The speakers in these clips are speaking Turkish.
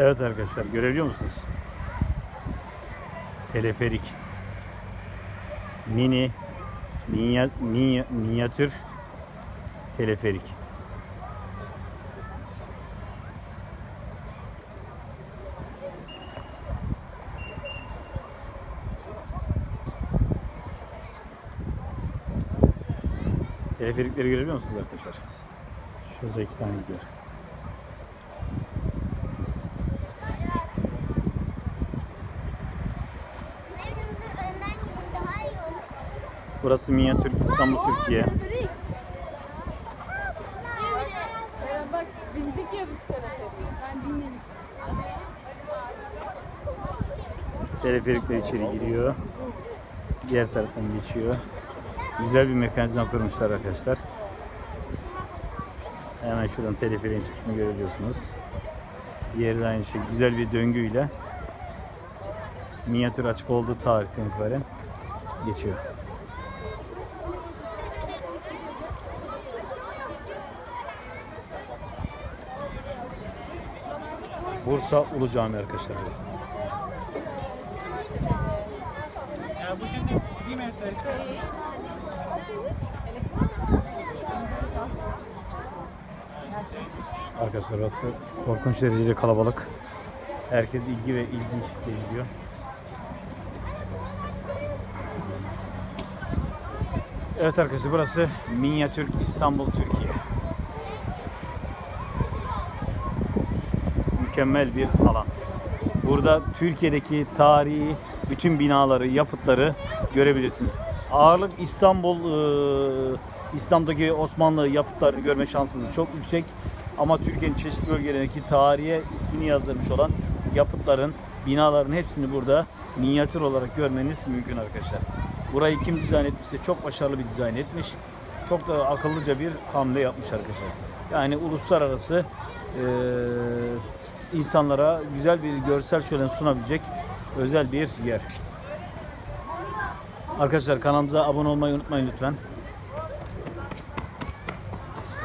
Evet arkadaşlar görebiliyor musunuz? Teleferik. Mini minya, minya, minyatür teleferik. Teleferikleri görebiliyor musunuz arkadaşlar? Şurada iki tane gidiyor. Burası minyatür İstanbul Türkiye. Bak bindik ya biz teleferiye. Ben binmedim. Teleferikler içeri giriyor. Diğer taraftan geçiyor. Güzel bir mekanizma kurmuşlar arkadaşlar. Hemen şuradan teleferiğin çıktığını görebiliyorsunuz. Diğeri de aynı şey. Güzel bir döngüyle minyatür açık olduğu tarihten itibaren geçiyor. Bursa Ulu Cami arkadaşlar burası. Ya bu şimdi bir metresi. Arkadaşlar burası korkunç derecede kalabalık. Herkes ilgi ve ilginç izliyor. Evet arkadaşlar burası Minyatürk İstanbul Türkiye. Mükemmel bir alan. Burada Türkiye'deki tarihi bütün binaları, yapıtları görebilirsiniz. Ağırlık İstanbul, e, İslam'daki Osmanlı yapıtlarını görme şansınız çok yüksek. Ama Türkiye'nin çeşitli bölgelerindeki tarihe ismini yazdırmış olan yapıtların, binaların hepsini burada minyatür olarak görmeniz mümkün arkadaşlar. Burayı kim dizayn etmişse çok başarılı bir dizayn etmiş. Çok da akıllıca bir hamle yapmış arkadaşlar. Yani uluslararası eee insanlara güzel bir görsel şölen sunabilecek özel bir yer. Arkadaşlar kanalımıza abone olmayı unutmayın lütfen.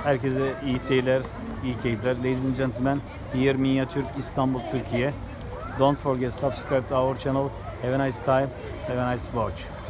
Herkese iyi seyirler, iyi keyifler. Ladies and gentlemen, here Minyatürk İstanbul, Türkiye. Don't forget subscribe to our channel. Have a nice time. Have a nice watch.